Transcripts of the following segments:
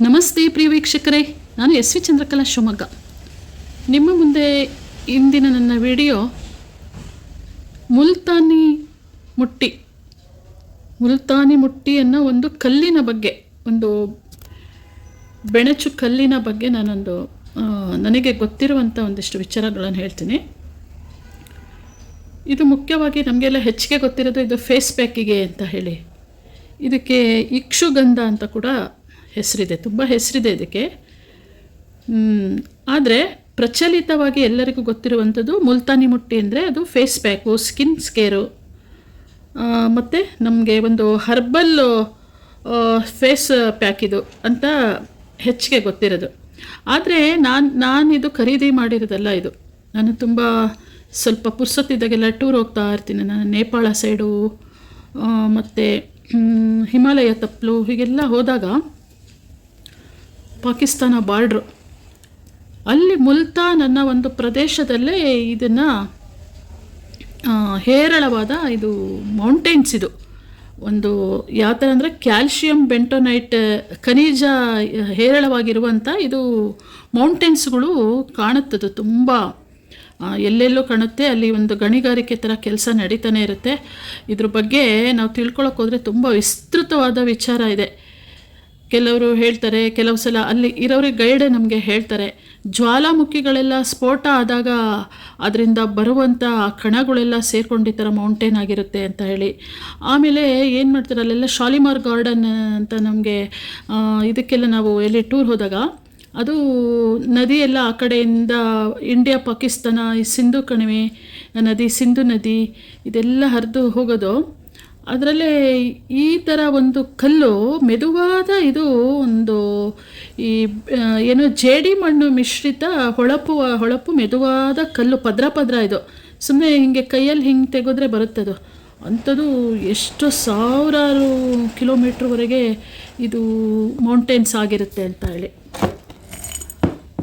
ನಮಸ್ತೆ ಪ್ರಿಯ ವೀಕ್ಷಕರೇ, ನಾನು ಎಸ್ ವಿ ಚಂದ್ರಕಲಾ ಶಿವಮೊಗ್ಗ. ನಿಮ್ಮ ಮುಂದೆ ಇಂದಿನ ನನ್ನ ವಿಡಿಯೋ ಮುಲ್ತಾನಿ ಮುಟ್ಟಿ. ಮುಲ್ತಾನಿ ಮುಟ್ಟಿ ಅನ್ನೋ ಒಂದು ಕಲ್ಲಿನ ಬಗ್ಗೆ, ಒಂದು ಬೆಣಚು ಕಲ್ಲಿನ ಬಗ್ಗೆ ನಾನೊಂದು ನನಗೆ ಗೊತ್ತಿರುವಂಥ ಒಂದಿಷ್ಟು ವಿಚಾರಗಳನ್ನು ಹೇಳ್ತೀನಿ. ಇದು ಮುಖ್ಯವಾಗಿ ನಮಗೆಲ್ಲ ಹೆಚ್ಚಿಗೆ ಗೊತ್ತಿರೋದು ಇದು ಫೇಸ್ ಪ್ಯಾಕಿಗೆ ಅಂತ ಹೇಳಿ. ಇದಕ್ಕೆ ಇಕ್ಷುಗಂಧ ಅಂತ ಕೂಡ ಹೆಸರಿದೆ, ತುಂಬ ಹೆಸರಿದೆ ಇದಕ್ಕೆ. ಆದರೆ ಪ್ರಚಲಿತವಾಗಿ ಎಲ್ಲರಿಗೂ ಗೊತ್ತಿರುವಂಥದ್ದು ಮುಲ್ತಾನಿ ಮುಟ್ಟಿ ಅಂದರೆ ಅದು ಫೇಸ್ ಪ್ಯಾಕು ಸ್ಕಿನ್ ಸ್ಕೇರು ಮತ್ತು ನಮಗೆ ಒಂದು ಹರ್ಬಲ್ ಫೇಸ್ ಪ್ಯಾಕ್ ಇದು ಅಂತ ಹೆಚ್ಚಿಗೆ ಗೊತ್ತಿರೋದು. ಆದರೆ ನಾನು ನಾನಿದು ಖರೀದಿ ಮಾಡಿರೋದಲ್ಲ ಇದು. ನಾನು ತುಂಬ ಸ್ವಲ್ಪ ಪುರ್ಸೊತ್ತಿದ್ದಾಗೆಲ್ಲ ಟೂರ್ ಹೋಗ್ತಾ ಇರ್ತೀನಿ. ನಾನು ನೇಪಾಳ ಸೈಡು ಮತ್ತು ಹಿಮಾಲಯ ತಪ್ಪಲು ಹೀಗೆಲ್ಲ ಹೋದಾಗ ಪಾಕಿಸ್ತಾನ ಬಾರ್ಡ್ರು. ಅಲ್ಲಿ ಮುಲ್ತಾನ್ ಅನ್ನೋ ಒಂದು ಪ್ರದೇಶದಲ್ಲೇ ಇದನ್ನು ಹೇರಳವಾದ ಇದು ಮೌಂಟೇನ್ಸ್ ಇದು. ಒಂದು ಯಾವ ಥರ ಅಂದರೆ ಕ್ಯಾಲ್ಶಿಯಂ ಬೆಂಟೋನೈಟ್, ಖನಿಜ ಹೇರಳವಾಗಿರುವಂಥ ಇದು ಮೌಂಟೇನ್ಸ್ಗಳು ಕಾಣುತ್ತದು ತುಂಬ. ಎಲ್ಲೆಲ್ಲೂ ಕಾಣುತ್ತೆ, ಅಲ್ಲಿ ಒಂದು ಗಣಿಗಾರಿಕೆ ಥರ ಕೆಲಸ ನಡೀತಾನೆ ಇರುತ್ತೆ. ಇದ್ರ ಬಗ್ಗೆ ನಾವು ತಿಳ್ಕೊಳಕ್ಕೆ ಹೋದರೆ ತುಂಬ ವಿಸ್ತೃತವಾದ ವಿಚಾರ ಇದೆ. ಕೆಲವರು ಹೇಳ್ತಾರೆ, ಕೆಲವು ಸಲ ಅಲ್ಲಿ ಇರೋರಿಗೆ ಗೈಡೆ ನಮಗೆ ಹೇಳ್ತಾರೆ, ಜ್ವಾಲಾಮುಖಿಗಳೆಲ್ಲ ಸ್ಫೋಟ ಆದಾಗ ಅದರಿಂದ ಬರುವಂಥ ಕಣಗಳೆಲ್ಲ ಸೇರ್ಕೊಂಡು ಮೌಂಟೇನ್ ಆಗಿರುತ್ತೆ ಅಂತ ಹೇಳಿ. ಆಮೇಲೆ ಏನು ಮಾಡ್ತಾರೆ, ಅಲ್ಲೆಲ್ಲ ಶಾಲಿಮಾರ್ ಗಾರ್ಡನ್ ಅಂತ ನಮಗೆ ಇದಕ್ಕೆಲ್ಲ ನಾವು ಎಲ್ಲಿ ಟೂರ್ ಹೋದಾಗ ಅದು ನದಿ ಎಲ್ಲ ಆ ಕಡೆಯಿಂದ ಇಂಡಿಯಾ, ಪಾಕಿಸ್ತಾನ, ಈ ಸಿಂಧು ಕಣಿವೆ ನದಿ, ಸಿಂಧು ನದಿ ಇದೆಲ್ಲ ಹರಿದು ಹೋಗೋದು. ಅದರಲ್ಲೇ ಈ ಥರ ಒಂದು ಕಲ್ಲು ಮೆದುವಾದ ಇದು ಒಂದು ಈ ಏನು ಜೇಡಿ ಮಣ್ಣು ಮಿಶ್ರಿತ ಹೊಳಪು ಹೊಳಪು ಮೆದುವಾದ ಕಲ್ಲು, ಪದ್ರ ಪದ್ರ ಇದು. ಸುಮ್ಮನೆ ಹಿಂಗೆ ಕೈಯಲ್ಲಿ ಹಿಂಗೆ ತೆಗೆದ್ರೆ ಬರುತ್ತದು. ಅಂಥದ್ದು ಎಷ್ಟು ಸಾವಿರಾರು ಕಿಲೋಮೀಟ್ರ್ವರೆಗೆ ಇದು ಮೌಂಟೇನ್ಸ್ ಆಗಿರುತ್ತೆ ಅಂತ ಹೇಳಿ.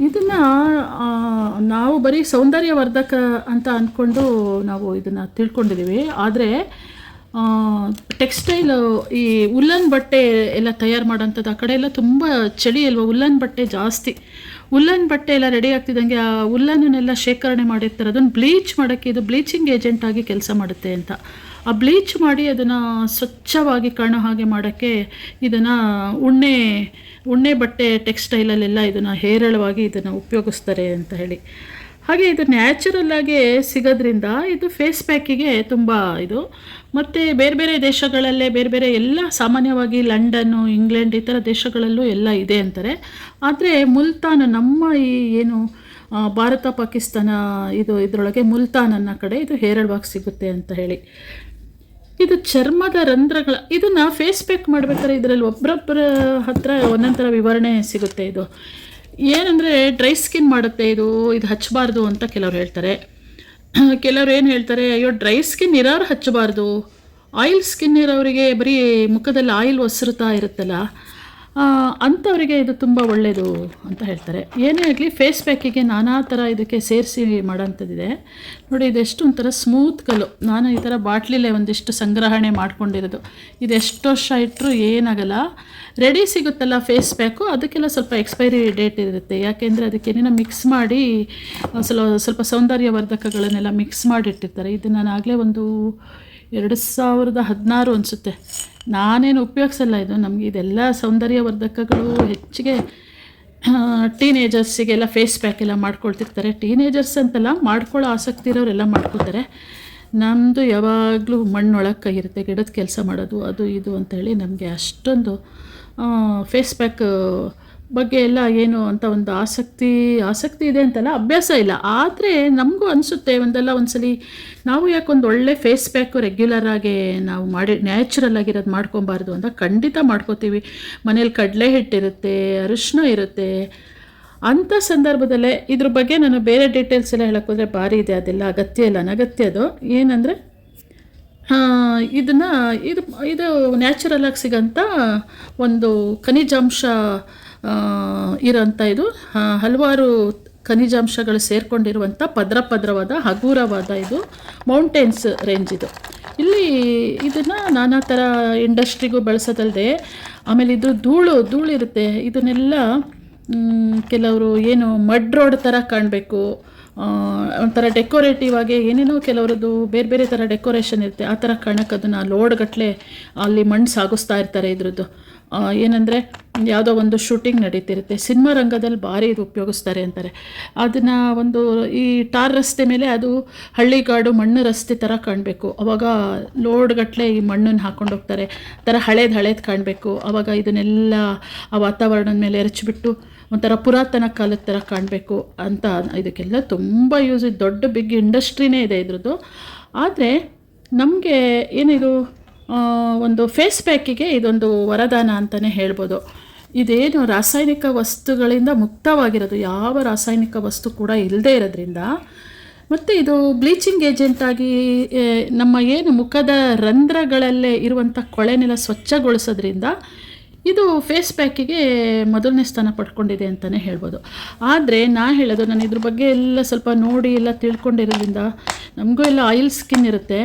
ಇದನ್ನು ನಾವು ಬರೀ ಸೌಂದರ್ಯವರ್ಧಕ ಅಂತ ಅಂದ್ಕೊಂಡು ನಾವು ಇದನ್ನು ತಿಳ್ಕೊಂಡಿದ್ದೀವಿ. ಆದರೆ ಟೆಕ್ಸ್ಟೈಲ್ ಈ ಉಲ್ಲನ್ ಬಟ್ಟೆ ಎಲ್ಲ ತಯಾರು ಮಾಡೋಂಥದ್ದು ಆ ಕಡೆ ಎಲ್ಲ ತುಂಬ ಚಳಿ ಅಲ್ವಾ? ಉಲ್ಲನ್ ಬಟ್ಟೆ ಜಾಸ್ತಿ. ಉಲ್ಲನ್ ಬಟ್ಟೆ ಎಲ್ಲ ರೆಡಿ ಆಗ್ತಿದ್ದಂಗೆ ಆ ಉಲ್ಲನ್ನೆಲ್ಲ ಶೇಖರಣೆ ಮಾಡಿರ್ತಾರೆ. ಅದನ್ನು ಬ್ಲೀಚ್ ಮಾಡೋಕ್ಕೆ ಇದು ಬ್ಲೀಚಿಂಗ್ ಏಜೆಂಟ್ ಆಗಿ ಕೆಲಸ ಮಾಡುತ್ತೆ ಅಂತ. ಆ ಬ್ಲೀಚ್ ಮಾಡಿ ಅದನ್ನು ಸ್ವಚ್ಛವಾಗಿ ಕಾಣೋ ಹಾಗೆ ಮಾಡೋಕ್ಕೆ ಇದನ್ನು ಉಣ್ಣೆ ಉಣ್ಣೆ ಬಟ್ಟೆ ಟೆಕ್ಸ್ಟೈಲಲ್ಲೆಲ್ಲ ಇದನ್ನು ಹೇರಳವಾಗಿ ಇದನ್ನು ಉಪಯೋಗಿಸ್ತಾರೆ ಅಂತ ಹೇಳಿ. ಹಾಗೆ ಇದು ನ್ಯಾಚುರಲ್ ಆಗಿ ಸಿಗೋದ್ರಿಂದ ಇದು ಫೇಸ್ ಪ್ಯಾಕಿಗೆ ತುಂಬ ಇದು. ಮತ್ತು ಬೇರೆ ಬೇರೆ ದೇಶಗಳಲ್ಲೇ ಬೇರೆ ಬೇರೆ ಎಲ್ಲ ಸಾಮಾನ್ಯವಾಗಿ ಲಂಡನ್ನು ಇಂಗ್ಲೆಂಡ್ ಈ ಥರ ದೇಶಗಳಲ್ಲೂ ಎಲ್ಲ ಇದೆ ಅಂತಾರೆ. ಆದರೆ ಮುಲ್ತಾನ್ ನಮ್ಮ ಈ ಏನು ಭಾರತ, ಪಾಕಿಸ್ತಾನ ಇದು ಇದರೊಳಗೆ ಮುಲ್ತಾನ್ ಅನ್ನೋ ಕಡೆ ಇದು ಹೇರಳವಾಗಿ ಸಿಗುತ್ತೆ ಅಂತ ಹೇಳಿ. ಇದು ಚರ್ಮದ ರಂಧ್ರಗಳ, ಇದನ್ನು ಫೇಸ್ ಪ್ಯಾಕ್ ಮಾಡ್ಬೇಕಾದ್ರೆ ಇದರಲ್ಲಿ ಒಬ್ಬರೊಬ್ಬರ ಹತ್ರ ಥರ ವಿವರಣೆ ಸಿಗುತ್ತೆ ಇದು. ಏನಂದರೆ ಡ್ರೈ ಸ್ಕಿನ್ ಮಾಡುತ್ತೆ ಇದು ಇದು ಹಚ್ಚಬಾರ್ದು ಅಂತ ಕೆಲವ್ರು ಹೇಳ್ತಾರೆ. ಕೆಲವ್ರು ಏನು ಹೇಳ್ತಾರೆ, ಅಯ್ಯೋ ಡ್ರೈ ಸ್ಕಿನ್ ಇರೋರು ಹಚ್ಚಬಾರ್ದು. ಆಯಿಲ್ ಸ್ಕಿನ್ ಇರೋರಿಗೆ ಬರೀ ಮುಖದಲ್ಲಿ ಆಯಿಲ್ ಒಸರುತ್ತಾ ಇರುತ್ತಲ್ಲ ಅಂಥವರಿಗೆ ಇದು ತುಂಬ ಒಳ್ಳೆಯದು ಅಂತ ಹೇಳ್ತಾರೆ. ಏನೇ ಆಗಲಿ ಫೇಸ್ ಪ್ಯಾಕಿಗೆ ನಾನಾ ಥರ ಇದಕ್ಕೆ ಸೇರಿಸಿ ಮಾಡೋಂಥದ್ದಿದೆ. ನೋಡಿ, ಇದೆಷ್ಟು ಒಂಥರ ಸ್ಮೂತ್ ಕಲ್ಲು. ನಾನು ಈ ಥರ ಬಾಟ್ಲಿಲೇ ಒಂದಿಷ್ಟು ಸಂಗ್ರಹಣೆ ಮಾಡ್ಕೊಂಡಿರೋದು. ಇದು ಎಷ್ಟು ವರ್ಷ ಇಟ್ಟರು ಏನಾಗಲ್ಲ. ರೆಡಿ ಸಿಗುತ್ತಲ್ಲ ಫೇಸ್ ಪ್ಯಾಕು ಅದಕ್ಕೆಲ್ಲ ಸ್ವಲ್ಪ ಎಕ್ಸ್ಪೈರಿ ಡೇಟ್ ಇರುತ್ತೆ. ಯಾಕೆಂದರೆ ಅದಕ್ಕೆ ಏನೇನೋ ಮಿಕ್ಸ್ ಮಾಡಿ ಸ್ವಲ್ಪ ಸ್ವಲ್ಪ ಸೌಂದರ್ಯವರ್ಧಕಗಳನ್ನೆಲ್ಲ ಮಿಕ್ಸ್ ಮಾಡಿಟ್ಟಿರ್ತಾರೆ ಇದು ನಾನು ಆಗಲೇ ಒಂದು ಎರಡು ಸಾವಿರದ ಹದಿನಾರು ಅನಿಸುತ್ತೆ. ನಾನೇನು ಉಪಯೋಗಿಸಲ್ಲ ಇದು. ನಮಗೆ ಇದೆಲ್ಲ ಸೌಂದರ್ಯವರ್ಧಕಗಳು ಹೆಚ್ಚಿಗೆ ಟೀನೇಜರ್ಸಿಗೆಲ್ಲ ಫೇಸ್ ಪ್ಯಾಕ್ ಎಲ್ಲ ಮಾಡ್ಕೊಳ್ತಿರ್ತಾರೆ. ಟೀನೇಜರ್ಸ್ ಅಂತಲ್ಲ, ಮಾಡ್ಕೊಳ್ಳೋ ಆಸಕ್ತಿ ಇರೋರೆಲ್ಲ ಮಾಡ್ಕೊತಾರೆ ನಮ್ಮದು ಯಾವಾಗಲೂ ಮಣ್ಣೊಳಗೆ ಕೈ ಇರುತ್ತೆ, ಗಿಡದ ಕೆಲಸ ಮಾಡೋದು, ಅದು ಇದು ಅಂತೇಳಿ ನಮಗೆ ಅಷ್ಟೊಂದು ಫೇಸ್ ಪ್ಯಾಕ್ ಬಗ್ಗೆ ಎಲ್ಲ ಏನು ಅಂತ ಒಂದು ಆಸಕ್ತಿ ಆಸಕ್ತಿ ಇದೆ ಅಂತಲ್ಲ, ಅಭ್ಯಾಸ ಇಲ್ಲ. ಆದರೆ ನಮಗೂ ಅನಿಸುತ್ತೆ ಒಂದಲ್ಲ, ಒಂದ್ಸಲಿ ನಾವು ಯಾಕೆ ಒಂದು ಒಳ್ಳೆ ಫೇಸ್ ಪ್ಯಾಕು ರೆಗ್ಯುಲರಾಗಿ ನಾವು ಮಾಡಿ ನ್ಯಾಚುರಲ್ ಆಗಿರೋದು ಮಾಡ್ಕೊಬಾರ್ದು ಅಂತ ಖಂಡಿತ ಮಾಡ್ಕೋತೀವಿ. ಮನೇಲಿ ಕಡಲೆ ಹಿಟ್ಟಿರುತ್ತೆ ಅರಿಶಿನ ಇರುತ್ತೆ. ಅಂಥ ಸಂದರ್ಭದಲ್ಲೇ ಇದ್ರ ಬಗ್ಗೆ ನಾನು ಬೇರೆ ಡೀಟೇಲ್ಸ್ ಎಲ್ಲ ಹೇಳೋಕ್ಕೋದ್ರೆ ಭಾರಿ ಇದೆ, ಅದೆಲ್ಲ ಅಗತ್ಯ ಇಲ್ಲ, ಅನಗತ್ಯ ಅದು. ಏನಂದರೆ ಇದನ್ನು, ಇದು ಇದು ನ್ಯಾಚುರಲ್ ಆಗಿ ಸಿಗೋಂಥ ಒಂದು ಖನಿಜಾಂಶ ಇರೋಂಥ ಇದು ಹಲವಾರು ಖನಿಜಾಂಶಗಳು ಸೇರಿಕೊಂಡಿರುವಂಥ ಪದ್ರ ಪದ್ರವಾದ ಹಗುರವಾದ ಇದು ಮೌಂಟೇನ್ಸ್ ರೇಂಜ್ ಇದು. ಇಲ್ಲಿ ಇದನ್ನು ನಾನಾ ಥರ ಇಂಡಸ್ಟ್ರಿಗೂ ಬಳಸೋದಲ್ಲದೆ ಆಮೇಲೆ ಇದು ಧೂಳು ಧೂಳಿರುತ್ತೆ ಇದನ್ನೆಲ್ಲ ಕೆಲವರು ಏನು ಮಡ್ ರೋಡ್ ಥರ ಕಾಣಬೇಕು ಒಂಥರ ಡೆಕೋರೇಟಿವ್ ಆಗಿ ಏನೇನೋ ಕೆಲವರದ್ದು ಬೇರೆ ಬೇರೆ ಥರ ಡೆಕೋರೇಷನ್ ಇರುತ್ತೆ. ಆ ಥರ ಕಾಣಕ್ಕೆ ಅದನ್ನು ಲೋಡ್ಗಟ್ಟಲೆ ಅಲ್ಲಿ ಮಣ್ಣು ಸಾಗಿಸ್ತಾ ಇರ್ತಾರೆ ಇದ್ರದ್ದು. ಏನಂದರೆ ಯಾವುದೋ ಒಂದು ಶೂಟಿಂಗ್ ನಡೀತಿರುತ್ತೆ. ಸಿನಿಮಾ ರಂಗದಲ್ಲಿ ಭಾರಿ ಇದು ಉಪಯೋಗಿಸ್ತಾರೆ ಅಂತಾರೆ. ಅದನ್ನು ಒಂದು ಈ ಟಾರ್ ರಸ್ತೆ ಮೇಲೆ ಅದು ಹಳ್ಳಿಗಾಡು ಮಣ್ಣು ರಸ್ತೆ ಥರ ಕಾಣಬೇಕು. ಅವಾಗ ಲೋಡ್ಗಟ್ಟಲೆ ಈ ಮಣ್ಣನ್ನು ಹಾಕೊಂಡು ಹೋಗ್ತಾರೆ. ಥರ ಹಳೇದು ಹಳೇದು ಕಾಣಬೇಕು. ಅವಾಗ ಇದನ್ನೆಲ್ಲ ಆ ವಾತಾವರಣದ ಮೇಲೆ ಎರಚಿಬಿಟ್ಟು ಒಂಥರ ಪುರಾತನ ಕಾಲದ ಥರ ಕಾಣಬೇಕು ಅಂತ ಇದಕ್ಕೆಲ್ಲ ತುಂಬ ಯೂಸ್ ದೊಡ್ಡ ಬಿಗ್ ಇಂಡಸ್ಟ್ರಿನೇ ಇದೆ ಇದ್ರದ್ದು. ಆದರೆ ನಮಗೆ ಏನಿದು ಒಂದು ಫೇಸ್ ಪ್ಯಾಕಿಗೆ ಇದೊಂದು ವರದಾನ ಅಂತಲೇ ಹೇಳ್ಬೋದು. ಇದೇನು ರಾಸಾಯನಿಕ ವಸ್ತುಗಳಿಂದ ಮುಕ್ತವಾಗಿರೋದು, ಯಾವ ರಾಸಾಯನಿಕ ವಸ್ತು ಕೂಡ ಇಲ್ಲದೇ ಇರೋದ್ರಿಂದ. ಮತ್ತು ಇದು ಬ್ಲೀಚಿಂಗ್ ಏಜೆಂಟಾಗಿ ನಮ್ಮ ಏನು ಮುಖದ ರಂಧ್ರಗಳಲ್ಲೇ ಇರುವಂಥ ಕೊಳೆನೆಲ್ಲ ಸ್ವಚ್ಛಗೊಳಿಸೋದ್ರಿಂದ ಇದು ಫೇಸ್ ಪ್ಯಾಕಿಗೆ ಮೊದಲನೇ ಸ್ಥಾನ ಪಡ್ಕೊಂಡಿದೆ ಅಂತಲೇ ಹೇಳ್ಬೋದು. ಆದರೆ ನಾ ಹೇಳೋದು, ನಾನು ಇದ್ರ ಬಗ್ಗೆ ಎಲ್ಲ ಸ್ವಲ್ಪ ನೋಡಿ ಎಲ್ಲ ತಿಳ್ಕೊಂಡಿರೋದ್ರಿಂದ ನಮಗೂ ಎಲ್ಲ ಆಯಿಲ್ ಸ್ಕಿನ್ ಇರುತ್ತೆ.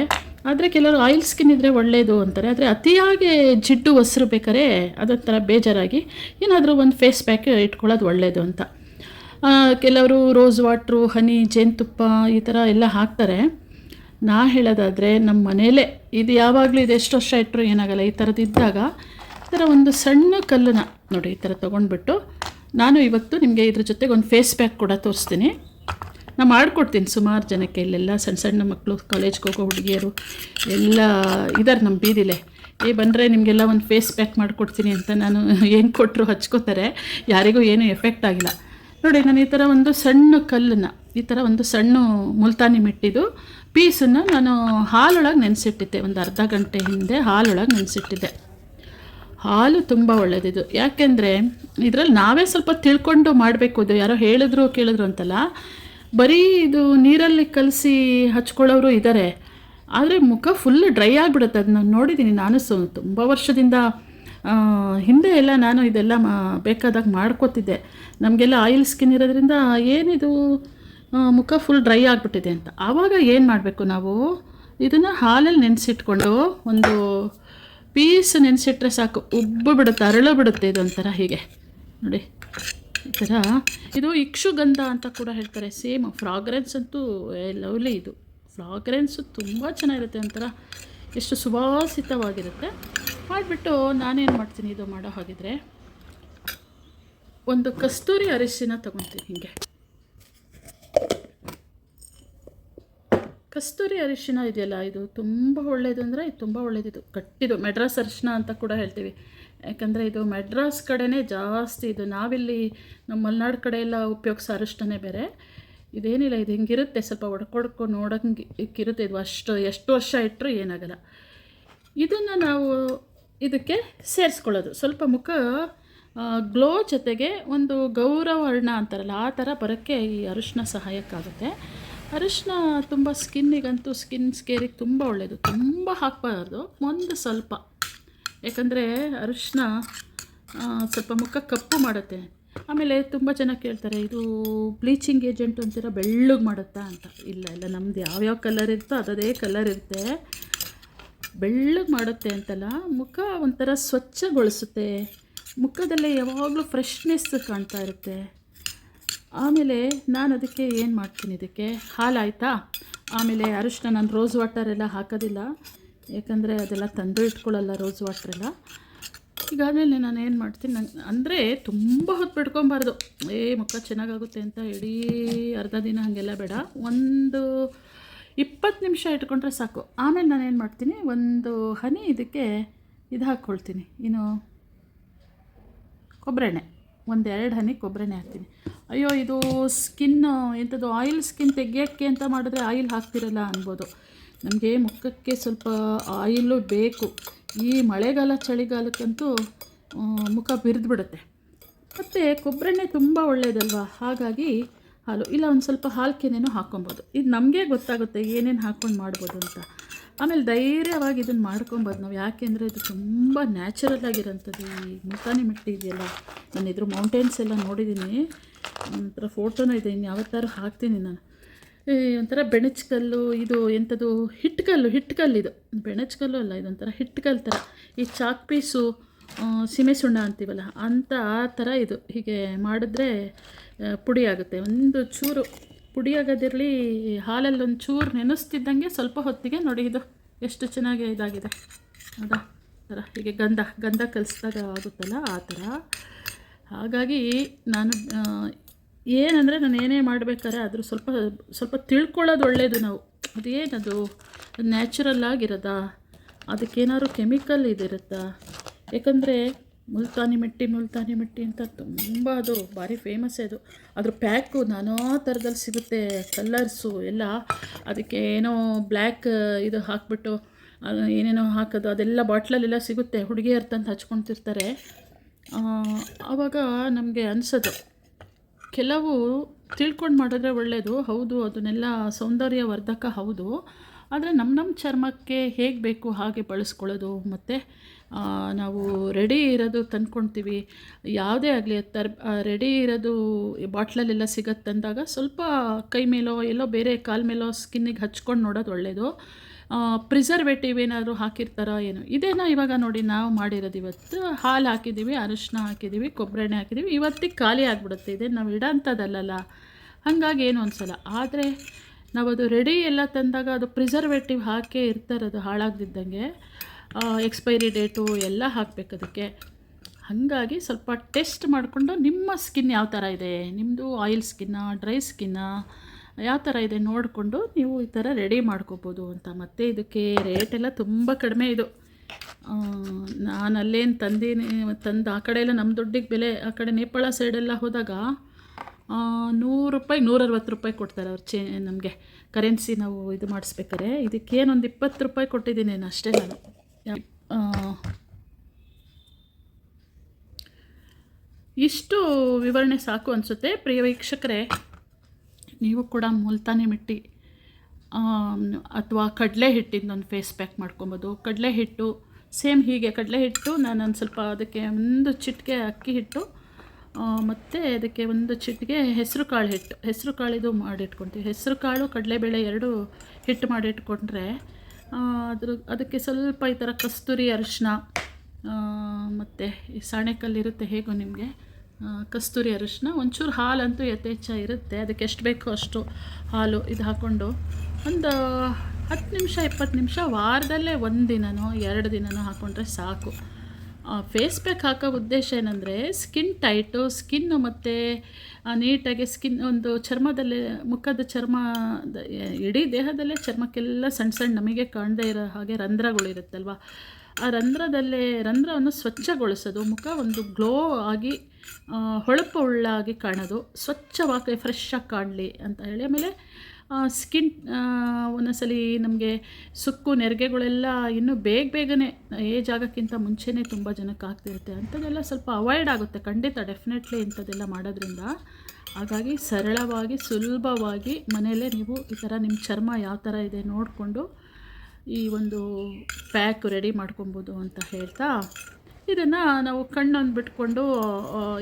ಆದರೆ ಕೆಲವರು ಆಯಿಲ್ ಸ್ಕಿನ್ ಇದ್ದರೆ ಒಳ್ಳೆಯದು ಅಂತಾರೆ. ಆದರೆ ಅತಿಯಾಗಿ ಜಿಡ್ಡು ಒಸರು ಬೇಕಾದ್ರೆ ಅದೊಂಥರ ಬೇಜಾರಾಗಿ ಏನಾದರೂ ಒಂದು ಫೇಸ್ ಪ್ಯಾಕ್ ಇಟ್ಕೊಳ್ಳೋದು ಒಳ್ಳೆಯದು ಅಂತ. ಕೆಲವರು ರೋಸ್ ವಾಟ್ರು ಹನಿ ಜೇನುತುಪ್ಪ ಈ ಥರ ಎಲ್ಲ ಹಾಕ್ತಾರೆ. ನಾ ಹೇಳೋದಾದರೆ ನಮ್ಮ ಮನೇಲೇ ಇದು ಯಾವಾಗಲೂ ಇದು ಎಷ್ಟು ವರ್ಷ ಇಟ್ಟರು ಏನಾಗಲ್ಲ. ಈ ಥರದ್ದು ಇದ್ದಾಗ ಈ ಥರ ಒಂದು ಸಣ್ಣ ಕಲ್ಲನ್ನು ನೋಡಿ ಈ ಥರ ತೊಗೊಂಡ್ಬಿಟ್ಟು ನಾನು ಇವತ್ತು ನಿಮಗೆ ಇದ್ರ ಜೊತೆಗೆ ಒಂದು ಫೇಸ್ ಪ್ಯಾಕ್ ಕೂಡ ತೋರಿಸ್ತೀನಿ. ನಾನು ಮಾಡಿಕೊಡ್ತೀನಿ. ಸುಮಾರು ಜನಕ್ಕೆ ಇಲ್ಲೆಲ್ಲ ಸಣ್ಣ ಸಣ್ಣ ಮಕ್ಕಳು ಕಾಲೇಜ್ಗೆ ಹೋಗೋ ಹುಡುಗಿಯರು ಎಲ್ಲ ಇದ್ದಾರೆ ನಮ್ಮ ಬೀದಿಲೆ. ಏ, ಬಂದರೆ ನಿಮಗೆಲ್ಲ ಒಂದು ಫೇಸ್ ಪ್ಯಾಕ್ ಮಾಡಿಕೊಡ್ತೀನಿ ಅಂತ ನಾನು ಏನು ಕೊಟ್ಟರು ಹಚ್ಕೋತಾರೆ. ಯಾರಿಗೂ ಏನೂ ಎಫೆಕ್ಟ್ ಆಗಿಲ್ಲ. ನೋಡಿ, ನಾನು ಈ ಥರ ಒಂದು ಸಣ್ಣ ಕಲ್ಲನ್ನು, ಈ ಥರ ಒಂದು ಸಣ್ಣ ಮುಲ್ತಾನಿ ಮೆಟ್ಟಿದ್ದು ಪೀಸನ್ನು ನಾನು ಹಾಲೊಳಗೆ ನೆನೆಸಿಟ್ಟಿದ್ದೆ. ಒಂದು ಅರ್ಧ ಗಂಟೆ ಹಿಂದೆ ಹಾಲೊಳಗೆ ನೆನೆಸಿಟ್ಟಿದ್ದೆ. ಹಾಲು ತುಂಬ ಒಳ್ಳೆಯದಿದು ಯಾಕೆಂದರೆ ಇದರಲ್ಲಿ ನಾವೇ ಸ್ವಲ್ಪ ತಿಳ್ಕೊಂಡು ಮಾಡಬೇಕು. ಇದು ಯಾರೋ ಹೇಳಿದ್ರು, ಕೇಳಿದ್ರು ಅಂತಲ್ಲ ಬರೀ ಇದು ನೀರಲ್ಲಿ ಕಲಸಿ ಹಚ್ಕೊಳ್ಳೋರು ಇದ್ದಾರೆ ಆದರೆ ಮುಖ ಫುಲ್ ಡ್ರೈ ಆಗಿಬಿಡುತ್ತೆ. ಅದನ್ನ ನೋಡಿದ್ದೀನಿ ನಾನು ಸೊ ತುಂಬ ವರ್ಷದಿಂದ. ಹಿಂದೆ ಎಲ್ಲ ನಾನು ಇದೆಲ್ಲ ಮಾ, ಬೇಕಾದಾಗ ಮಾಡ್ಕೋತಿದ್ದೆ. ನಮಗೆಲ್ಲ ಆಯಿಲ್ ಸ್ಕಿನ್ ಇರೋದ್ರಿಂದ ಏನಿದು ಮುಖ ಫುಲ್ ಡ್ರೈ ಆಗಿಬಿಟ್ಟಿದೆ ಅಂತ. ಆವಾಗ ಏನು ಮಾಡಬೇಕು ನಾವು? ಇದನ್ನು ಹಾಲಲ್ಲಿ ನೆನೆಸಿಟ್ಕೊಂಡು ಒಂದು ಪೀಸ್ ನೆನೆಸಿಟ್ರೆ ಸಾಕು. ಉಬ್ಬು ಬಿಡುತ್ತೆ, ಅರಳು ಬಿಡುತ್ತೆ ಇದೊಂಥರ ಹೀಗೆ. ನೋಡಿ. ಈ ಥರ ಇದು ಇಕ್ಷುಗಂಧ ಅಂತ ಕೂಡ ಹೇಳ್ತಾರೆ. ಸೇಮ್ ಫ್ರಾಗ್ರೆನ್ಸ್ ಅಂತೂ ಲವ್ಲಿ ಇದು. ಫ್ರಾಗ್ರೆನ್ಸು ತುಂಬ ಚೆನ್ನಾಗಿರುತ್ತೆ ಒಂಥರ. ಎಷ್ಟು ಸುವಾಸಿತವಾಗಿರುತ್ತೆ. ಮಾಡಿಬಿಟ್ಟು ನಾನೇನು ಮಾಡ್ತೀನಿ ಇದು ಮಾಡೋ ಹಾಗಿದ್ರೆ, ಒಂದು ಕಸ್ತೂರಿ ಅರಿಶಿನ ತೊಗೊತೀನಿ ಹೀಗೆ. ಕಸ್ತೂರಿ ಅರಿಶಿನ ಇದೆಯಲ್ಲ, ಇದು ತುಂಬ ಒಳ್ಳೆಯದು ಅಂದರೆ, ಇದು ತುಂಬ ಒಳ್ಳೆಯದಿದು ಗಟ್ಟಿದು. ಮೆಡ್ರಾಸ್ ಅರಿಶಿನ ಅಂತ ಕೂಡ ಹೇಳ್ತೀವಿ. ಯಾಕಂದರೆ ಇದು ಮೆಡ್ರಾಸ್ ಕಡೆನೇ ಜಾಸ್ತಿ ಇದು. ನಾವಿಲ್ಲಿ ನಮ್ಮ ಮಲೆನಾಡು ಕಡೆ ಎಲ್ಲ ಉಪಯೋಗಿಸೋ ಬೇರೆ. ಇದೇನಿಲ್ಲ, ಇದು ಹಿಂಗಿರುತ್ತೆ ಸ್ವಲ್ಪ ಒಡ್ಕೊಡ್ಕೊ ನೋಡೋಂಗೆ ಇಕ್ಕಿರುತ್ತೆ. ಇದು ಅಷ್ಟು, ಎಷ್ಟು ವರ್ಷ ಇಟ್ಟರು ಏನಾಗಲ್ಲ. ಇದನ್ನು ನಾವು ಇದಕ್ಕೆ ಸೇರಿಸ್ಕೊಳ್ಳೋದು. ಸ್ವಲ್ಪ ಮುಖ ಗ್ಲೋ ಜೊತೆಗೆ ಒಂದು ಗೌರವರ್ಣ ಅಂತಾರಲ್ಲ, ಆ ಥರ ಬರೋಕ್ಕೆ ಈ ಅರಿಶಿನ ಸಹಾಯಕ್ಕಾಗುತ್ತೆ. ಅರಿಶಿನ ತುಂಬ ಸ್ಕಿನ್ನಿಗಂತೂ, ಸ್ಕಿನ್ ಸ್ಕೇರಿಗೆ ತುಂಬ ಒಳ್ಳೆಯದು ತುಂಬ ಹಾಕಬಾರ್ದು. ಒಂದು ಸ್ವಲ್ಪ. ಯಾಕಂದರೆ ಅರಿಶಿನ ಸ್ವಲ್ಪ ಮುಖ ಕಪ್ಪು ಮಾಡುತ್ತೆ. ಆಮೇಲೆ ತುಂಬ ಜನ ಕೇಳ್ತಾರೆ, ಇದು ಬ್ಲೀಚಿಂಗ್ ಏಜೆಂಟ್ ಅಂತೀರ ಬೆಳ್ಳಗೆ ಮಾಡುತ್ತಾ ಅಂತ. ಇಲ್ಲ ಇಲ್ಲ, ನಮ್ದು ಯಾವ್ಯಾವ ಕಲರ್ ಇರುತ್ತೋ ಅದೇ ಕಲರ್ ಇರುತ್ತೆ. ಬೆಳ್ಳಗೆ ಮಾಡುತ್ತೆ ಅಂತಲ್ಲ, ಮುಖ ಒಂಥರ ಸ್ವಚ್ಛಗೊಳಿಸುತ್ತೆ. ಮುಖದಲ್ಲಿ ಯಾವಾಗಲೂ ಫ್ರೆಶ್ನೆಸ್ ಕಾಣ್ತಾ ಇರುತ್ತೆ. ಆಮೇಲೆ ನಾನು ಅದಕ್ಕೆ ಏನು ಮಾಡ್ತೀನಿ ಇದಕ್ಕೆ? ಹಾಲು ಆಯಿತಾ? ಆಮೇಲೆ ಅರಿಶಿನ ನಾನು ರೋಸ್ ವಾಟರ್ ಎಲ್ಲ ಹಾಕೋದಿಲ್ಲ. ಯಾಕಂದರೆ ಅದೆಲ್ಲ ತಂದು ಇಟ್ಕೊಳ್ಳಲ್ಲ ರೋಸ್ ವಾಟ್ರೆಲ್ಲ ಈಗಾದಮೇಲೆ ನಾನು ಏನು ಮಾಡ್ತೀನಿ ನಂಗೆ ಅಂದರೆ ತುಂಬ ಹೊತ್ತು ಬಿಟ್ಕೊಬಾರ್ದು. ಏ, ಮುಖ ಚೆನ್ನಾಗಾಗುತ್ತೆ ಅಂತ ಇಡೀ ಅರ್ಧ ದಿನ ಹಾಗೆಲ್ಲ ಬೇಡ. ಒಂದು ಇಪ್ಪತ್ತು ನಿಮಿಷ ಇಟ್ಕೊಂಡ್ರೆ ಸಾಕು. ಆಮೇಲೆ ನಾನು ಏನು ಮಾಡ್ತೀನಿ, ಒಂದು ಹನಿ ಇದಕ್ಕೆ ಇದು ಹಾಕ್ಕೊಳ್ತೀನಿ. ಏನು ಕೊಬ್ಬರೆಣ್ಣೆ ಒಂದೆರಡು ಹನಿ ಕೊಬ್ಬರೆಣ್ಣೆ ಹಾಕ್ತೀನಿ. ಅಯ್ಯೋ, ಇದು ಸ್ಕಿನ್ ಎಂಥದ್ದು ಆಯಿಲ್ ಸ್ಕಿನ್ ತೆಗಿಯೋಕ್ಕೆ ಅಂತ ಮಾಡಿದ್ರೆ ಆಯಿಲ್ ಹಾಕ್ತಿರಲ್ಲ ಅನ್ಬೋದು. ನಮಗೆ ಮುಖಕ್ಕೆ ಸ್ವಲ್ಪ ಆಯಿಲು ಬೇಕು. ಈ ಮಳೆಗಾಲ, ಚಳಿಗಾಲಕ್ಕಂತೂ ಮುಖ ಬಿರಿದು ಬಿಡುತ್ತೆ ಮತ್ತು ಕೊಬ್ಬರೆಣ್ಣೆ ತುಂಬ ಒಳ್ಳೆಯದಲ್ವ ಹಾಗಾಗಿ ಹಾಲು, ಇಲ್ಲ ಒಂದು ಸ್ವಲ್ಪ ಹಾಲು ಹಾಕೊಬೋದು ಇದು ನಮಗೆ ಗೊತ್ತಾಗುತ್ತೆ ಏನೇನು ಹಾಕ್ಕೊಂಡು ಮಾಡ್ಬೋದು ಅಂತ. ಆಮೇಲೆ ಧೈರ್ಯವಾಗಿ ಇದನ್ನು ಮಾಡ್ಕೊಬೋದು ನಾವು. ಯಾಕೆಂದರೆ ಇದು ತುಂಬ ನ್ಯಾಚುರಲ್ ಆಗಿರೋಂಥದ್ದು. ಈ ಮುಲ್ತಾನಿ ಮಿಟ್ಟಿ ಇದೆಯಲ್ಲ, ನಾನು ಇದ್ರ ಮೌಂಟೇನ್ಸ್ ಎಲ್ಲ ನೋಡಿದ್ದೀನಿ ಒಂಥರ ಫೋಟೋನೂ ಇದೆ ಇನ್ನು ಯಾವತ್ತಾರು ಹಾಕ್ತೀನಿ ನಾನು. ಒಂಥರ ಬೆಣಚ್ಕಲ್ಲು ಇದು ಎಂಥದ್ದು ಹಿಟ್ಕಲ್ಲು ಹಿಟ್ಕಲ್ಲು ಇದು. ಬೆಣಚ್ಕಲ್ಲು ಅಲ್ಲ, ಇದೊಂಥರ ಹಿಟ್ಕಲ್ಲು ಥರ. ಈ ಚಾಕ್ ಪೀಸು ಸೀಮೆ ಸುಣ್ಣ ಅಂತೀವಲ್ಲ ಅಂಥ ಆ ಥರ ಇದು. ಹೀಗೆ ಮಾಡಿದ್ರೆ ಪುಡಿ ಆಗುತ್ತೆ. ಒಂದು ಚೂರು ಪುಡಿ ಆಗೋದಿರಲಿ ಹಾಲಲ್ಲಿ ಒಂದು ಚೂರು ನೆನೆಸ್ತಿದ್ದಂಗೆ ಸ್ವಲ್ಪ ಹೊತ್ತಿಗೆ ನೋಡಿ ಇದು ಎಷ್ಟು ಚೆನ್ನಾಗಿ ಇದಾಗಿದೆ. ಹೌದಾ? ಥರ ಹೀಗೆ ಗಂಧ ಗಂಧ ಕಲಿಸಿದಾಗ ಆಗುತ್ತಲ್ಲ, ಆ ಥರ. ಹಾಗಾಗಿ ನಾನು ಏನಂದರೆ ನಾನು ಏನೇ ಮಾಡಬೇಕಾದ್ರೆ ಅದ್ರ ಸ್ವಲ್ಪ ಸ್ವಲ್ಪ ತಿಳ್ಕೊಳ್ಳೋದು ಒಳ್ಳೆಯದು ನಾವು. ಅದೇನದು? ನ್ಯಾಚುರಲ್ ಆಗಿರೋದಾ? ಅದಕ್ಕೇನಾದ್ರು ಕೆಮಿಕಲ್ ಇದಿರುತ್ತಾ? ಯಾಕಂದರೆ ಮುಲ್ತಾನಿ ಮಿಟ್ಟಿ ಮುಲ್ತಾನಿ ಮಿಟ್ಟಿ ಅಂತ ತುಂಬ ಅದು ಭಾರಿ ಫೇಮಸ್ ಅದು. ಅದ್ರ ಪ್ಯಾಕು ನಾನಾ ಥರದಲ್ಲಿ ಸಿಗುತ್ತೆ ಕಲ್ಲರ್ಸು ಎಲ್ಲ. ಅದಕ್ಕೆ ಏನೋ ಬ್ಲ್ಯಾಕ್ ಇದು ಹಾಕ್ಬಿಟ್ಟು ಏನೇನೋ ಹಾಕೋದು ಅದೆಲ್ಲ ಬಾಟ್ಲಲ್ಲೆಲ್ಲ ಸಿಗುತ್ತೆ. ಹುಡುಗಿಯರ್ ತಂದು ಹಚ್ಕೊತಿರ್ತಾರೆ. ಆ, ಆವಾಗ ನಮಗೆ ಅನಿಸೋದು ಕೆಲವು ತಿಳ್ಕೊಂಡು ಮಾಡಿದ್ರೆ ಒಳ್ಳೆಯದು ಹೌದು, ಅದನ್ನೆಲ್ಲ ಸೌಂದರ್ಯವರ್ಧಕ ಹೌದು. ಆದರೆ ನಮ್ಮ ನಮ್ಮ ಚರ್ಮಕ್ಕೆ ಹೇಗೆ ಬೇಕು ಹಾಗೆ ಬಳಸ್ಕೊಳ್ಳೋದು, ಮತ್ತು ನಾವು ರೆಡಿ ಇರೋದು ತಂದ್ಕೊಳ್ತೀವಿ ಯಾವುದೇ ಆಗಲಿ ತರ್ ರೆಡಿ ಇರೋದು ಬಾಟ್ಲಲ್ಲೆಲ್ಲ ಸಿಗತ್ತೆ ಅಂದಾಗ ಸ್ವಲ್ಪ ಕೈ ಮೇಲೋ, ಎಲ್ಲೋ ಬೇರೆ ಕಾಲ ಮೇಲೋ ಸ್ಕಿನ್ನಿಗೆ ಹಚ್ಕೊಂಡು ನೋಡೋದು ಒಳ್ಳೆಯದು ಪ್ರಿಸರ್ವೇಟಿವ್ ಏನಾದರೂ ಹಾಕಿರ್ತಾರೋ ಏನು. ಇದೇನೋ ಇವಾಗ ನೋಡಿ ನಾವು ಮಾಡಿರೋದು ಇವತ್ತು. ಹಾಲು ಹಾಕಿದ್ದೀವಿ ಅರಿಶಿನ ಹಾಕಿದ್ದೀವಿ ಕೊಬ್ಬರಿಣೆ ಹಾಕಿದ್ದೀವಿ. ಇವತ್ತಿಗೆ ಖಾಲಿ ಆಗಿಬಿಡುತ್ತೆ. ಇದೆ ನಾವು ಇಡೋಂಥದ್ದಲ್ಲಲ್ಲ ಹಾಗಾಗಿ ಏನು ಅನಿಸಲ್ಲ. ಆದರೆ ನಾವು ಅದು ರೆಡಿ ಎಲ್ಲ ತಂದಾಗ ಅದು ಪ್ರಿಸರ್ವೇಟಿವ್ ಹಾಕೇ ಅದು ಹಾಳಾಗ್ದಿದ್ದಂಗೆ. ಎಕ್ಸ್ಪೈರಿ ಡೇಟು ಎಲ್ಲ ಹಾಕಬೇಕು ಅದಕ್ಕೆ. ಹಾಗಾಗಿ ಸ್ವಲ್ಪ ಟೆಸ್ಟ್ ಮಾಡಿಕೊಂಡು ನಿಮ್ಮ ಸ್ಕಿನ್ ಯಾವ ಥರ ಇದೆ ನಿಮ್ಮದು ಆಯಿಲ್ ಸ್ಕಿನ್ನ ಡ್ರೈ ಸ್ಕಿನ್ನ ಯಾವ ಥರ ಇದೆ ನೋಡಿಕೊಂಡು ನೀವು ಈ ಥರ ರೆಡಿ ಮಾಡ್ಕೋಬೋದು ಅಂತ. ಮತ್ತು ಇದಕ್ಕೆ ರೇಟ್ ಎಲ್ಲ ತುಂಬ ಕಡಿಮೆ ಇದು. ನಾನು ಅಲ್ಲೇನು ತಂದೀನಿ, ತಂದು ಆ ಕಡೆ ಎಲ್ಲ ನಮ್ಮ ದುಡ್ಡಿಗೆ ಬೆಲೆ, ಆ ಕಡೆ ನೇಪಾಳ ಸೈಡೆಲ್ಲ ಹೋದಾಗ ನೂರು ರೂಪಾಯಿ, ನೂರರವತ್ತು ರೂಪಾಯಿ ಕೊಡ್ತಾರೆ ಅವ್ರು ಚೇ, ನಮಗೆ ಕರೆನ್ಸಿ ನಾವು ಇದು ಮಾಡಿಸ್ಬೇಕಾರೆ ಇದಕ್ಕೇನೊಂದು ಇಪ್ಪತ್ತು ರೂಪಾಯಿ ಕೊಟ್ಟಿದ್ದೀನಿ ಅಷ್ಟೇ ನಾನು. ಇಷ್ಟು ವಿವರಣೆ ಸಾಕು ಅನಿಸುತ್ತೆ. ಪ್ರಿಯ ವೀಕ್ಷಕರೇ ನೀವು ಕೂಡ ಮುಲ್ತಾನಿ ಮಿಟ್ಟಿ ಅಥವಾ ಕಡಲೆ ಹಿಟ್ಟಿಂದೊಂದು ಫೇಸ್ ಪ್ಯಾಕ್ ಮಾಡ್ಕೊಬೋದು. ಕಡಲೆ ಹಿಟ್ಟು ಸೇಮ್ ಹೀಗೆ ಕಡಲೆ ಹಿಟ್ಟು, ನಾನು ಒಂದು ಸ್ವಲ್ಪ ಅದಕ್ಕೆ ಒಂದು ಚಿಟಿಕೆ ಅಕ್ಕಿ ಹಿಟ್ಟು ಮತ್ತು ಅದಕ್ಕೆ ಒಂದು ಚಿಟಿಕೆ ಹೆಸರು ಕಾಳು ಹಿಟ್ಟು. ಹೆಸರು ಕಾಳಿದು ಮಾಡಿಟ್ಕೊತೀವಿ. ಹೆಸರು ಕಾಳು ಕಡಲೆಬೇಳೆ ಎರಡು ಹಿಟ್ಟು ಮಾಡಿಟ್ಕೊಂಡ್ರೆ ಅದ್ರ, ಅದಕ್ಕೆ ಸ್ವಲ್ಪ ಈ ಥರ ಕಸ್ತೂರಿ ಅರಿಶಿನ ಮತ್ತು ಈ ಸಾಣೆಕಲ್ಲಿರುತ್ತೆ ಹೇಗೋ ನಿಮಗೆ. ಕಸ್ತೂರಿ ಅರಿಶಿನ. ಒಂಚೂರು ಹಾಲಂತೂ ಯಥೇಚ್ಛ ಇರುತ್ತೆ. ಅದಕ್ಕೆ ಎಷ್ಟು ಬೇಕೋ ಅಷ್ಟು ಹಾಲು ಇದು ಹಾಕ್ಕೊಂಡು ಒಂದು ಹತ್ತು ನಿಮಿಷ, ಇಪ್ಪತ್ತು ನಿಮಿಷ, ವಾರದಲ್ಲೇ ಒಂದು ದಿನನೋ, ಎರಡು ದಿನನೋ ಹಾಕ್ಕೊಂಡ್ರೆ ಸಾಕು. ಫೇಸ್ ಪ್ಯಾಕ್ ಹಾಕೋ ಉದ್ದೇಶ ಏನಂದರೆ ಸ್ಕಿನ್ ಟೈಟು ಸ್ಕಿನ್ನು ಮತ್ತು ನೀಟಾಗಿ ಸ್ಕಿನ್ ಒಂದು ಚರ್ಮದಲ್ಲಿ, ಮುಖದ ಚರ್ಮ, ಇಡೀ ದೇಹದಲ್ಲೇ ಚರ್ಮಕ್ಕೆಲ್ಲ ಸಣ್ಣ ಸಣ್ಣ ನಮಗೆ ಕಾಣದೇ ಇರೋ ಹಾಗೆ ರಂಧ್ರಗಳಿರುತ್ತಲ್ವ ಆ ರಂಧ್ರದಲ್ಲೇ, ರಂಧ್ರವನ್ನು ಸ್ವಚ್ಛಗೊಳಿಸೋದು, ಮುಖ ಒಂದು ಗ್ಲೋ ಆಗಿ ಹೊಳಪು ಉಳ್ಳಾಗಿ ಕಾಣೋದು ಸ್ವಚ್ಛವಾಗಿ ಫ್ರೆಶ್ ಆಗಿ ಕಾಣಲಿ ಅಂತ ಹೇಳಿ. ಆಮೇಲೆ ಸ್ಕಿನ್ ಒಂದೊಂದ್ಸಲಿ ನಮಗೆ ಸುಕ್ಕು, ನೆರಿಗೆಗಳೆಲ್ಲ ಇನ್ನೂ ಬೇಗ ಬೇಗನೆ ಏಜ್ ಆಗೋಕ್ಕಿಂತ ಮುಂಚೆನೇ ತುಂಬ ಜನಕ್ಕೆ ಆಗ್ತಿರುತ್ತೆ. ಅಂಥದ್ದೆಲ್ಲ ಸ್ವಲ್ಪ ಅವಾಯ್ಡ್ ಆಗುತ್ತೆ. ಖಂಡಿತ ಡೆಫಿನೆಟ್ಲಿ ಇಂಥದ್ದೆಲ್ಲ ಮಾಡೋದ್ರಿಂದ. ಹಾಗಾಗಿ ಸರಳವಾಗಿ, ಸುಲಭವಾಗಿ ಮನೆಯಲ್ಲೇ ನೀವು ಈ ಥರ ನಿಮ್ಮ ಚರ್ಮ ಯಾವ ಥರ ಇದೆ ನೋಡಿಕೊಂಡು ಈ ಒಂದು ಪ್ಯಾಕ್ ರೆಡಿ ಮಾಡ್ಕೊಬೋದು ಅಂತ ಹೇಳ್ತಾ, ಇದನ್ನು ನಾವು ಕಣ್ಣನ್ನು ಬಿಟ್ಕೊಂಡು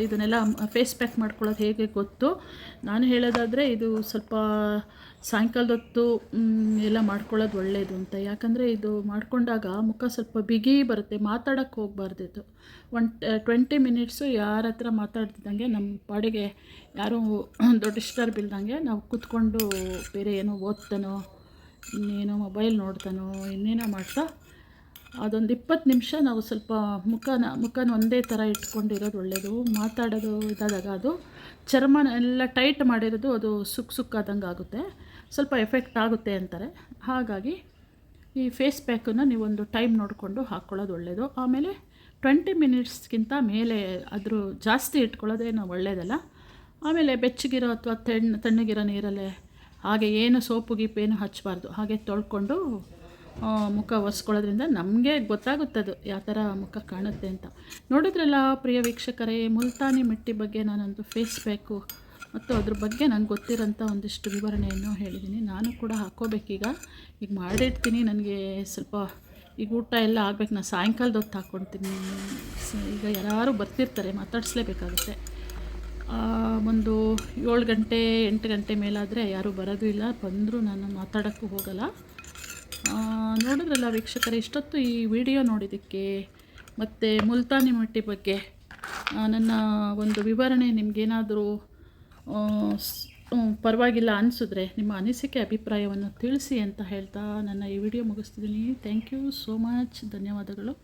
ಇದನ್ನೆಲ್ಲ ಫೇಸ್ ಪ್ಯಾಕ್ ಮಾಡ್ಕೊಳ್ಳೋದು ಹೇಗೆ ಗೊತ್ತು? ನಾನು ಹೇಳೋದಾದರೆ ಇದು ಸ್ವಲ್ಪ ಸಾಯಂಕಾಲದೊತ್ತು ಎಲ್ಲ ಮಾಡ್ಕೊಳ್ಳೋದು ಒಳ್ಳೆಯದು ಅಂತ. ಯಾಕಂದರೆ ಇದು ಮಾಡಿಕೊಂಡಾಗ ಮುಖ ಸ್ವಲ್ಪ ಬಿಗಿ ಬರುತ್ತೆ ಮಾತಾಡೋಕ್ಕೆ ಹೋಗಬಾರ್ದಿತ್ತು. ಒನ್, ಟ್ವೆಂಟಿ ಮಿನಿಟ್ಸು ಯಾರ ಹತ್ರ ಮಾತಾಡ್ತಿದ್ದಂಗೆ ನಮ್ಮ ಪಾಡಿಗೆ ಯಾರೂ ದೊಡ್ಡ ಡಿಸ್ಟರ್ಬ್ ಬಿಲ್ದಂಗೆ ನಾವು ಕೂತ್ಕೊಂಡು ಬೇರೆ ಏನೋ ಓದ್ತಾನೋ ಇನ್ನೇನೋ ಮೊಬೈಲ್ ನೋಡ್ತಾನೋ, ಇನ್ನೇನೋ ಮಾಡ್ತಾ, ಅದೊಂದು ಇಪ್ಪತ್ತು ನಿಮಿಷ ನಾವು ಸ್ವಲ್ಪ ಮುಖನ ಮುಖನ ಒಂದೇ ಥರ ಇಟ್ಕೊಂಡಿರೋದು ಒಳ್ಳೆಯದು ಮಾತಾಡೋದು ಇದಾದಾಗ ಅದು ಚರ್ಮ ಎಲ್ಲ ಟೈಟ್ ಮಾಡಿರೋದು ಅದು ಸುಕ್ ಸುಕ್ಕಾದಂಗೆ ಆಗುತ್ತೆ. ಸ್ವಲ್ಪ ಎಫೆಕ್ಟ್ ಆಗುತ್ತೆ ಅಂತಾರೆ. ಹಾಗಾಗಿ ಈ ಫೇಸ್ ಪ್ಯಾಕನ್ನು ನೀವೊಂದು ಟೈಮ್ ನೋಡಿಕೊಂಡು ಹಾಕ್ಕೊಳ್ಳೋದು ಒಳ್ಳೆಯದು ಆಮೇಲೆ ಟ್ವೆಂಟಿ ಮಿನಿಟ್ಸ್ಗಿಂತ ಮೇಲೆ ಅದ್ರ ಜಾಸ್ತಿ ಇಟ್ಕೊಳ್ಳೋದೇನು ಒಳ್ಳೆಯದಲ್ಲ ಆಮೇಲೆ ಬೆಚ್ಚಗಿರೋ ಅಥವಾ ತಣ್ಣ ತಣ್ಣಗಿರೋ ನೀರಲ್ಲೇ ಹಾಗೆ ಏನು ಸೋಪು ಗೀಪ್ ಏನು ಹಚ್ಚಬಾರ್ದು. ಹಾಗೆ ತೊಳ್ಕೊಂಡು ಮುಖ ಒರೆಸ್ಕೊಳ್ಳೋದ್ರಿಂದ ನಮಗೆ ಗೊತ್ತಾಗುತ್ತದು ಯಾವ ಥರ ಮುಖ ಕಾಣುತ್ತೆ ಅಂತ. ನೋಡಿದ್ರಲ್ಲ ಪ್ರಿಯ ವೀಕ್ಷಕರೇ, ಮುಲ್ತಾನಿ ಮಿಟ್ಟಿ ಬಗ್ಗೆ ನಾನೊಂದು ಫೇಸ್ ಪ್ಯಾಕು ಮತ್ತು ಅದ್ರ ಬಗ್ಗೆ ನನಗೆ ಗೊತ್ತಿರೋಂಥ ಒಂದಿಷ್ಟು ವಿವರಣೆಯನ್ನು ಹೇಳಿದ್ದೀನಿ. ನಾನು ಕೂಡ ಹಾಕೋಬೇಕೀಗ ಈಗ ಮಾಡಿರ್ತೀನಿ, ನನಗೆ ಸ್ವಲ್ಪ ಈಗ ಊಟ ಎಲ್ಲ ಆಗ್ಬೇಕು. ನಾನು ಸಾಯಂಕಾಲದ ಹೊತ್ತು ಹಾಕ್ಕೊಳ್ತೀನಿ ಈಗ ಯಾರು ಬರ್ತಿರ್ತಾರೆ, ಮಾತಾಡಿಸ್ಲೇಬೇಕಾಗುತ್ತೆ. ಒಂದು ಏಳು ಗಂಟೆ, ಎಂಟು ಗಂಟೆ ಮೇಲಾದರೆ ಯಾರೂ ಬರೋದು ಇಲ್ಲ. ಬಂದರೂ ನಾನು ಮಾತಾಡೋಕ್ಕೂ ಹೋಗಲ್ಲ. ನೋಡಿದ್ರಲ್ಲ ವೀಕ್ಷಕರೇ, ಇಷ್ಟೊತ್ತು ಈ ವಿಡಿಯೋ ನೋಡಿದ್ದಕ್ಕೆ ಮತ್ತು ಮುಲ್ತಾನಿ ಮಟ್ಟಿ ಬಗ್ಗೆ ನನ್ನ ಒಂದು ವಿವರಣೆ ನಿಮಗೇನಾದರೂ ಪರವಾಗಿಲ್ಲ ಅನಿಸಿದ್ರೆ ನಿಮ್ಮ ಅನಿಸಿಕೆ, ಅಭಿಪ್ರಾಯವನ್ನು ತಿಳಿಸಿ ಅಂತ ಹೇಳ್ತಾ ನನ್ನ ಈ ವಿಡಿಯೋ ಮುಗಿಸ್ತಿದ್ದೀನಿ. ಥ್ಯಾಂಕ್ ಯು ಸೋ ಮಚ್ ಧನ್ಯವಾದಗಳು.